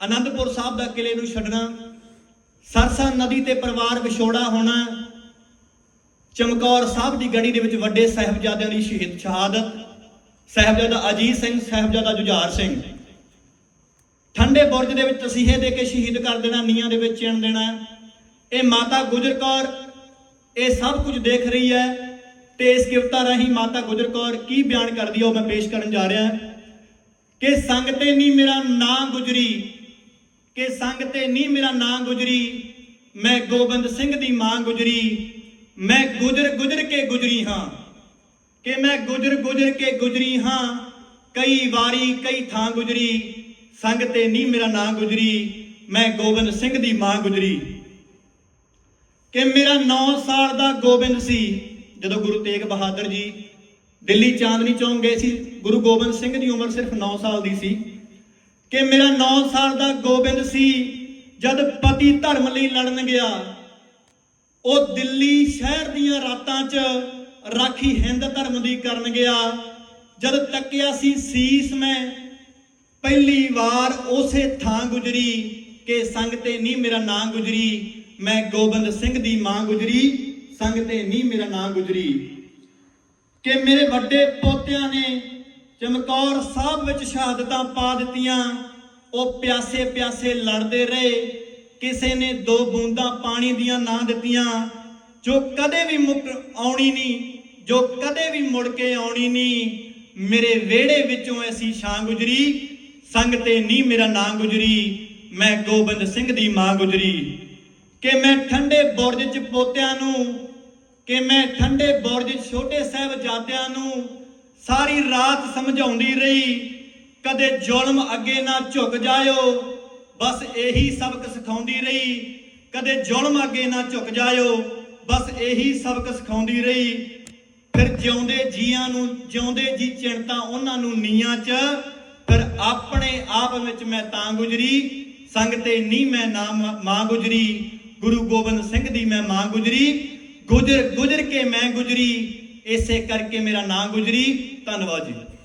ਅਨੰਦਪੁਰ ਸਾਹਿਬ ਦਾ ਕਿਲੇ ਨੂੰ ਛੱਡਣਾ, ਸਰਸਾ ਨਦੀ ਤੇ ਪਰਿਵਾਰ ਵਿਛੋੜਾ ਹੋਣਾ, ਚਮਕੌਰ ਸਾਹਿਬ ਦੀ ਗੜੀ ਦੇ ਵਿੱਚ ਵੱਡੇ ਸਾਹਿਬਜ਼ਾਦਿਆਂ ਦੀ ਸ਼ਹੀਦ ਸ਼ਹਾਦਤ, ਸਾਹਿਬਜ਼ਾਦਾ ਅਜੀਤ ਸਿੰਘ, ਸਾਹਿਬਜ਼ਾਦਾ ਜੁਝਾਰ ਸਿੰਘ। ਠੰਡੇ ਬੁਰਜ ਦੇ ਵਿੱਚ ਤਸੀਹੇ ਦੇ ਕੇ ਸ਼ਹੀਦ ਕਰ ਦੇਣਾ ਨੀਹਾਂ ਦੇ ਵਿੱਚ ਚਿਣ ਦੇਣਾ। ਇਹ ਮਾਤਾ ਗੁਜਰ ਕੌਰ, ਇਹ ਸਭ ਕੁਝ ਦੇਖ ਰਹੀ ਹੈ ਤੇ ਇਸ ਕਿਵਤਾ ਰਾਹੀਂ ਮਾਤਾ ਗੁਜਰ ਕੌਰ ਕੀ ਬਿਆਨ ਕਰਦੀ ਹੈ ਉਹ ਮੈਂ ਪੇਸ਼ ਕਰਨ ਜਾ ਰਿਹਾ। ਕਿ ਸੰਗ ਤੇ ਨਹੀਂ ਮੇਰਾ ਨਾਂ ਗੁਜਰੀ ਕਿ ਸੰਗ ਤੇ ਨਹੀਂ ਮੇਰਾ ਨਾਂ ਗੁਜਰੀ, ਮੈਂ ਗੋਬਿੰਦ ਸਿੰਘ ਦੀ ਮਾਂ ਗੁਜਰੀ, ਮੈਂ ਗੁਜਰ ਗੁਜਰ ਕੇ ਗੁਜਰੀ ਹਾਂ। ਕਿ ਮੈਂ ਗੁਜਰ ਗੁਜਰ ਕੇ ਗੁਜਰੀ ਹਾਂ, ਕਈ ਵਾਰੀ ਕਈ ਥਾਂ ਗੁਜਰੀ, ਸੰਗ ਤੇ ਨਹੀਂ ਮੇਰਾ ਨਾਂ ਗੁਜਰੀ, ਮੈਂ ਗੋਬਿੰਦ ਸਿੰਘ ਦੀ ਮਾਂ ਗੁਜਰੀ। ਕਿ ਮੇਰਾ 9 ਸਾਲ ਦਾ ਗੋਬਿੰਦ ਸੀ, ਜਦੋਂ ਗੁਰੂ ਤੇਗ ਬਹਾਦਰ ਜੀ ਦਿੱਲੀ ਚਾਂਦਨੀ ਚੌਂਕ ਗਏ ਸੀ, ਗੁਰੂ ਗੋਬਿੰਦ ਸਿੰਘ ਦੀ ਉਮਰ ਸਿਰਫ 9 ਸਾਲ ਦੀ ਸੀ। ਕਿ ਮੇਰਾ 9 ਸਾਲ ਦਾ ਗੋਬਿੰਦ ਸੀ, ਜਦ ਪਤੀ ਧਰਮ ਲਈ ਲੜਨ ਗਿਆ। ਉਹ ਦਿੱਲੀ ਸ਼ਹਿਰ ਦੀਆਂ ਰਾਤਾਂ 'ਚ ਰਾਖੀ ਹਿੰਦ ਧਰਮ ਦੀ ਕਰਨ ਗਿਆ। ਜਦ ਤੱਕਿਆ ਸੀ ਸੀਸ ਮੈਂ, ਪਹਿਲੀ ਵਾਰ ਉਸੇ ਥਾਂ ਗੁਜਰੀ ਕਿ ਸੰਗ ਤੇ ਨਹੀਂ ਮੇਰਾ ਨਾਂ ਗੁਜਰੀ। ਮੈਂ ਗੋਬਿੰਦ ਸਿੰਘ ਦੀ ਮਾਂ ਗੁਜਰੀ, ਸੰਗ ਤੇ ਨਹੀਂ ਮੇਰਾ ਨਾਂ ਗੁਜਰੀ। ਕਿ ਮੇਰੇ ਵੱਡੇ ਪੋਤਿਆਂ ਨੇ ਚਮਕੌਰ ਸਾਹਿਬ ਵਿੱਚ ਸ਼ਹਾਦਤਾਂ ਪਾ ਦਿੱਤੀਆਂ। ਉਹ ਪਿਆਸੇ ਪਿਆਸੇ ਲੜਦੇ ਰਹੇ। ਕਿਸੇ ਨੇ ਦੋ ਬੂੰਦਾਂ ਪਾਣੀ ਦੀਆਂ ਨਾ ਦਿੱਤੀਆਂ, ਜੋ ਕਦੇ ਵੀ ਮੁੱਕ ਆਉਣੀ ਨਹੀਂ, ਜੋ ਕਦੇ ਵੀ ਮੁੜ ਕੇ ਆਉਣੀ ਨਹੀਂ। ਮੇਰੇ ਵਿਹੜੇ ਵਿੱਚੋਂ ਐਸੀ ਛਾਂ ਗੁਜਰੀ, ਸੰਗ ਤੇ ਨਹੀਂ ਮੇਰਾ ਨਾਂ ਗੁਜਰੀ, ਮੈਂ ਗੋਬਿੰਦ ਸਿੰਘ ਦੀ ਮਾਂ ਗੁਜਰੀ। ਕਿ ਮੈਂ ਠੰਡੇ ਬੁਰਜ 'ਚ ਪੋਤਿਆਂ ਨੂੰ, ਕਿ ਮੈਂ ਠੰਡੇ ਬੁਰਜ 'ਚ ਛੋਟੇ ਸਾਹਿਬਜ਼ਾਦਿਆਂ ਨੂੰ ਸਾਰੀ ਰਾਤ ਸਮਝਾਉਂਦੀ ਰਹੀ, ਕਦੇ ਜ਼ੁਲਮ ਅੱਗੇ ਨਾ ਝੁਕ ਜਾਇਓ, ਬਸ ਇਹੀ ਸਬਕ ਸਿਖਾਉਂਦੀ ਰਹੀ, ਕਦੇ ਜ਼ੁਲਮ ਅੱਗੇ ਨਾ ਝੁਕ ਜਾਇਓ, ਬਸ ਇਹੀ ਸਬਕ ਸਿਖਾਉਂਦੀ ਰਹੀ। ਫਿਰ ਜਿਉਂਦੇ ਜੀਆਂ ਨੂੰ, ਜਿਉਂਦੇ ਜੀ ਚਿੰਤਾ ਉਹਨਾਂ ਨੂੰ ਨੀਆਂ 'ਚ, ਫਿਰ ਆਪਣੇ ਆਪ ਵਿੱਚ ਮੈਂ ਤਾਂ ਗੁਜਰੀ, ਸੰਗ ਤੇ ਨਹੀਂ ਮੈਂ ਨਾਮ ਮਾਂ ਗੁਜਰੀ, ਗੁਰੂ ਗੋਬਿੰਦ ਸਿੰਘ ਦੀ ਮੈਂ ਮਾਂ ਗੁਜਰੀ, ਗੁਜਰ ਗੁਜਰ ਕੇ ਮੈਂ ਗੁਜਰੀ ਇਸੇ ਕਰਕੇ ਮੇਰਾ ਨਾਂ ਗੁਜਰੀ। ਧੰਨਵਾਦ ਜੀ।